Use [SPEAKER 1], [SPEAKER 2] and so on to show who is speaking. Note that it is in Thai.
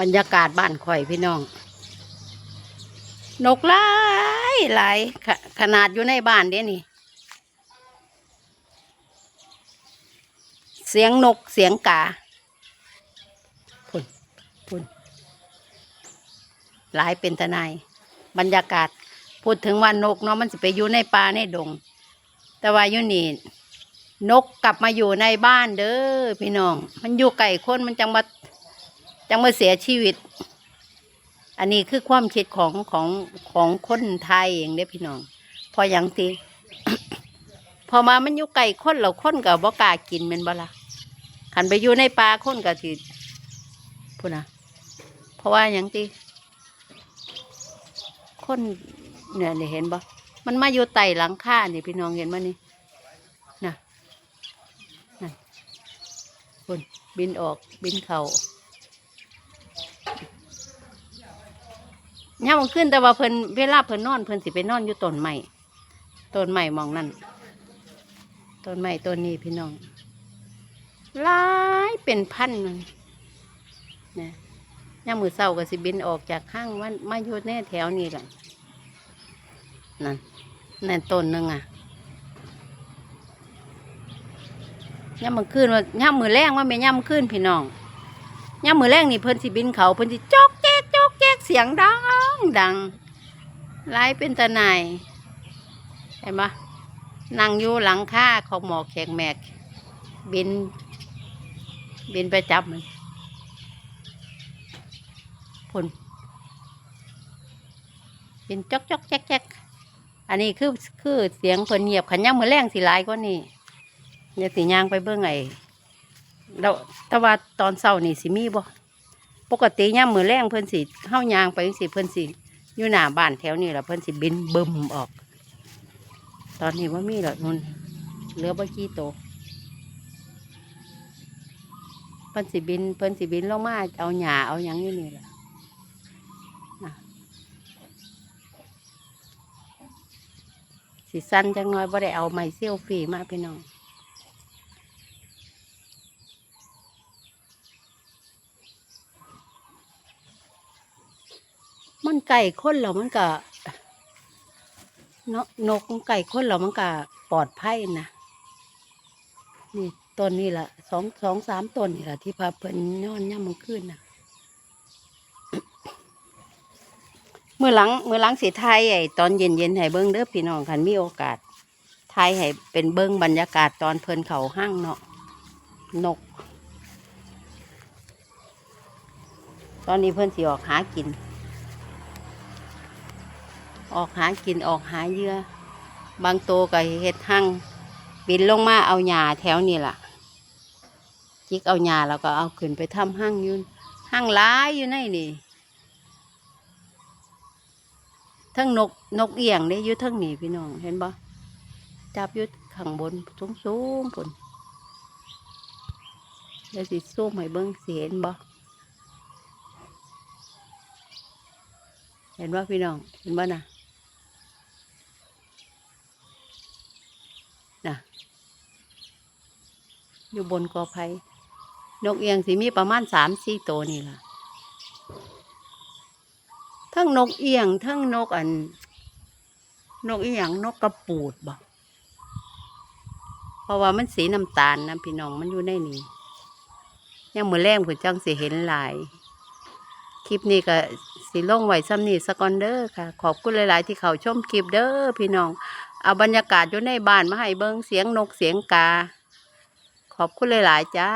[SPEAKER 1] บรรยากาศบ้านข่อยพี่น้อง นกหลายหลายขะขนาดอยู่ในบ้านเด้นี่ เสียงนกเสียงกาพุ่นพุ่นหลายเป็นตะนาย บรรยากาศ พูดถึงว่านกเนาะมันสิไปอยู่ในป่าในดง แต่ว่าอยู่นี่นกกลับมาอยู่ในบ้านเด้อพี่น้อง มันอยู่ไก่คนมันจังมา จังมาเสียชีวิต อันนี้คือความคิดของของของคนไทยเองเด้พี่น้อง พออย่างทีพอมามันอยู่ไก่คนเราคนกับบ่กล้ากินแมันบ่ละขันไปอยู่ในป่าคนกับสิพูดนะเพราะว่าอย่างที่คนเนี่ยนี่เห็นบ่มันมาอยู่ไต่หลังคานี่พี่น้องเห็นมั้นี่นะนะคุณบินออกบินเข่า ย่ามันขึ้นแต่ว่าเพิ่นเวลาเพิ่นนอนเพิ่นสิไปนอนอยู่ต้นไม้ต้นไม้มองนั่นต้นไม้ต้นนี้พี่น้องหลายเป็นพันมันนะย่ามมือเศร้าก็สิบินออกจากข้างวันมาอยู่ในแถวนี้แหละนั่นนั่นต้นหนึงอะย่ามมือขึ้นว่าย่ามมือแรงว่าไม่ย่ามขึ้นพี่น้องย่ามมือแรงนี่เพิ่นสิบินเขาเพิ่นสิจอกแจ๊กจอกแจ๊กเสียงดัง ดังหลายเป็นตะนายเห็นปะนั่งอยู่หลังคาของหมอแขกแมก บิน บินไปจับมันพุ่นบินจอกจอกแจ๊กแจ๊กอันนี้คือคือเสียงคนเงียบขันย่างมือแรงสิหลายก็นี่เดี๋ยสิย่างไปเบื้องไงแล้วแต่ว่าตอนเช้านี่สิมีบ่ ปกติย่ามือแรงเพิ่นสิเข้ายางไปสิเพิ่นสิอยู่หน้าบ้านแถวนี้แหละเพิ่นสิบินบึมออก ตอนนี้ว่ามีหรอกนุ่นเหลือบ่กี่โตเพิ่นสิบินเพิ่นสิบินลงมาเอาหญ้าเอาหยังอยู่นี่แหละสิสั้นจังน้อยบ่ได้เอาไม้เซี่ยวฟรีมาพี่น้อง มันไก่คนแล้วมันก็เนาะนกไก่คนเรามันก็ปลอดภัยนะนี่ต้นนี่แหละสองสองสามต้นนี่แหละที่พาเพิ่นย้อนย่ำมันขึ้นนะเมื่อหลังเมื่อหลังสีไทยไอ้ตอนเย็นเย็นให้เบิ้งเด้อพี่น้องคันมีโอกาสไทยให้เป็นเบิ้งบรรยากาศตอนเพิ่นเขาห้างเนาะนก ตอนนี้เพิ่อนสิออกหากิน ออกหากินออกหาเหยื่อ บางตัวก็เฮ็ดหั่งบินลงมาเอาหญ้าแถวนี่ล่ะ จิกเอาหญ้าแล้วก็เอาขึ้นไปทำหั่งอยืนหั่งหลายอยู่ในนี่ทั้งนกนกเอียงเด้อยู่ทั้งนี่พี่น้องเห็นบ่จับยู่ข้างบนสูงสูงๆพุ่นเดี๋ยวสิซูมให้เบิ่งสิเห็นบ่เห็นว่าพี่น้องเห็นบ่น่ะนะ อยู่บนกอไผ่นกเอียงสิมีประมาณสามสี่ตัวนี่ล่ะ ทั้งนกเอียง ทั้งนกอัน นกเอียงนกกระปูดบ่เพราะว่ามันสีน้ำตาลนะพี่น้องมันอยู่ในนี้ยังมือแรงผุนจังสิเห็นหลาย คลิปนี้ก็สิลงไว้ซ้ำนี่สกอนเดอร์ค่ะ ขอบคุณหลาย ๆ ที่เขาชมคลิปเด้อพี่น้อง เอาบรรยากาศอยู่ในบ้านมาให้เบิ้งเสียงนกเสียงกา ขอบคุณหลาย ๆ จ้า